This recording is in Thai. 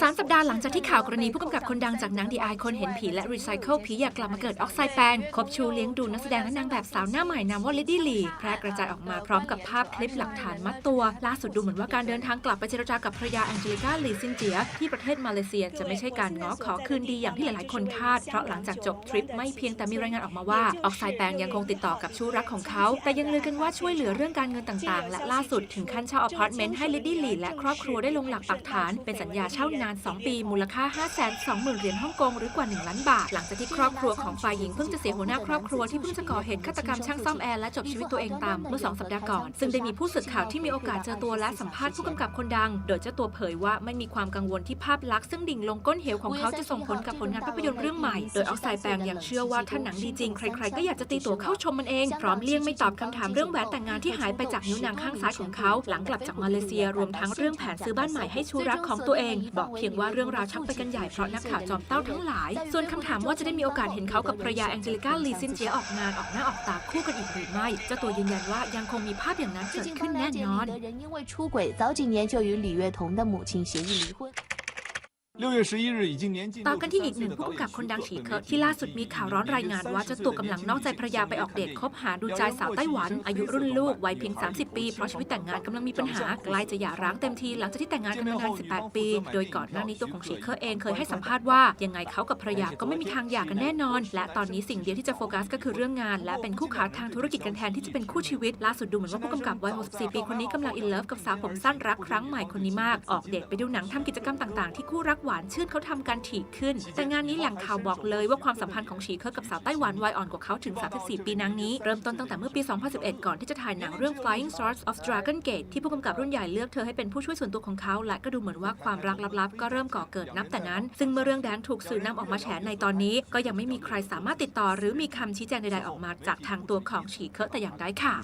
สามสัปดาห์หลังจากที่ข่าวกรณีผู้กำกับคนดังจากหนังดีไอคนเห็นผีและรีไซเคิลผีอยากกลับมาเกิดออกไซด์แปงคบชูเลี้ยงดูนักแสดงและนางแบบสาวหน้าใหม่นามว่าลิดดี้ลีแพร่กระจายออกมาพร้อมกับภาพคลิปหลักฐานมัดตัว ล่าสุดดูเหมือนว่าการเดินทางกลับไปเจรจากับภรรยาแองเจลิก้าลีซินเจีย ที่ประเทศมาเลเซียจะไม่ใช่การง้อขอคืนดีอย่างที่หลายๆคนคาด เพราะหลังจากจบทริปไม่เพียงแต่มีรายงานออกมาว่าออกไซด์แปงยังคงติดต่อกับชู้รักของเขา แต่ยังลือกันว่าช่วยเหลือเรื่องการเงินต่างๆ และล่าสุดถึงขั้นเช่าอพาร์ตเมนต์ให้ลิดดี้ลีและครอบครัวได้ลงหลักปักฐานเป็นสัญญาเช่านาน 2 ปี มูลค่า 520,000 เหรียญฮ่องกงหรือกว่า 1 ล้านบาท หลังจากที่ครอบครัวของฝ่ายหญิงเพิ่งจะเสียหัวหน้าครอบครัวที่เพิ่งจะก่อเหตุฆาตกรรมช่างซ่อมแอร์และจบชีวิตตัวเองตามเมื่อสองสัปดาห์ก่อน ซึ่งได้มีผู้สื่อข่าวที่มีโอกาสเจอตัวและสัมภาษณ์ผู้กำกับคนดัง โดยเจ้าตัวเผยว่าไม่มีความกังวลที่ภาพลักษณ์ซึ่งดิ่งลงก้นเหวของเขาจะส่งผลกับผลงานภาพยนตร์เรื่องใหม่ โดยออกไซด์แปงยังเชื่อว่าถ้าหนังดีจริงใครๆก็อยากจะตีตั๋วเข้าชมมันเองพร้อมเลี่ยงไม่ตอบคำถามเรื่องแหวนแต่งงานที่หายไปจากนิ้วนางข้างซ้ายของเขา หลังกลับจากมาเลเซียรวมทั้งเรื่องแผนซื้อบ้านใหม่ให้ชูรักของตัวเองบอกเพียงว่าเรื่องราวชักไปกันใหญ่เพราะนักข่าวจอมเต้าทั้งหลาย ส่วนคำถามว่าจะได้มีโอกาสเห็นเขากับภรรยาแองเจลิก้าลีซินเจียออกงานออกหน้าออกตาคู่กันอีกหรือไม่เจ้าตัวยืนยันว่ายังคงมีภาพอย่างนั้นเกิดขึ้นแน่นอน ต่อกันที่อีกหนึ่งผู้กำกับคนดังฉีเคิร์ที่ล่าสุดมีข่าวร้อนรายงานว่าเจ้าตัวกำลังนอกใจภรรยาไปออกเดทคบหาดูใจสาวไต้หวัน อายุรุ่นลูกวัยเพียง 30 ปี เพราะชีวิตแต่งงานกำลังมีปัญหาใกล้จะหย่าร้างเต็มทีหลังจากที่แต่งงานกันมานาน 18 ปี โดยก่อนหน้านี้ตัวของฉีเคอร์เองเคยให้สัมภาษณ์ว่ายังไงเขากับภรรยาก็ไม่มีทางหย่ากันแน่นอน และตอนนี้สิ่งเดียวที่จะโฟกัสก็คือเรื่องงาน และเป็นคู่ขาทางธุรกิจกันแทนที่จะเป็นคู่ชีวิตล่าสุดดูเหมือนว่าผู้กำกับวัย 64 ปีคนนี้กำลังอินเลิฟกับสาวผมสั้นรักครั้งใหม่คนนี้มากออกเดทไปดูหนังทำกิจกรรมต่างๆที่คู่รักหวานชื่นเขาทำกันถี่ขึ้น แต่งานนี้แหล่งข่าวบอกเลยว่าความสัมพันธ์ของฉีเคอร์กับสาวไต้หวันวัยอ่อนกว่าเขาถึง 34 ปีนางนี้ เริ่มต้นตั้งแต่เมื่อปี 2011 ก่อนที่จะถ่ายหนังเรื่อง Flying Stars of Dragon Gate ที่ผู้กำกับรุ่นใหญ่เลือกเธอให้เป็นผู้ช่วยส่วนตัวของเขา และก็ดูเหมือนว่าความรักลับๆ ก็เริ่มก่อเกิดนับแต่นั้น ซึ่งเมื่อเรื่องแดงถูกสื่อนำออกมาแฉในตอนนี้ ก็ยังไม่มีใครสามารถติดต่อ หรือมีคำชี้แจงใดๆออกมาจากทางตัวของฉีเคอร์แต่อย่างใดค่ะ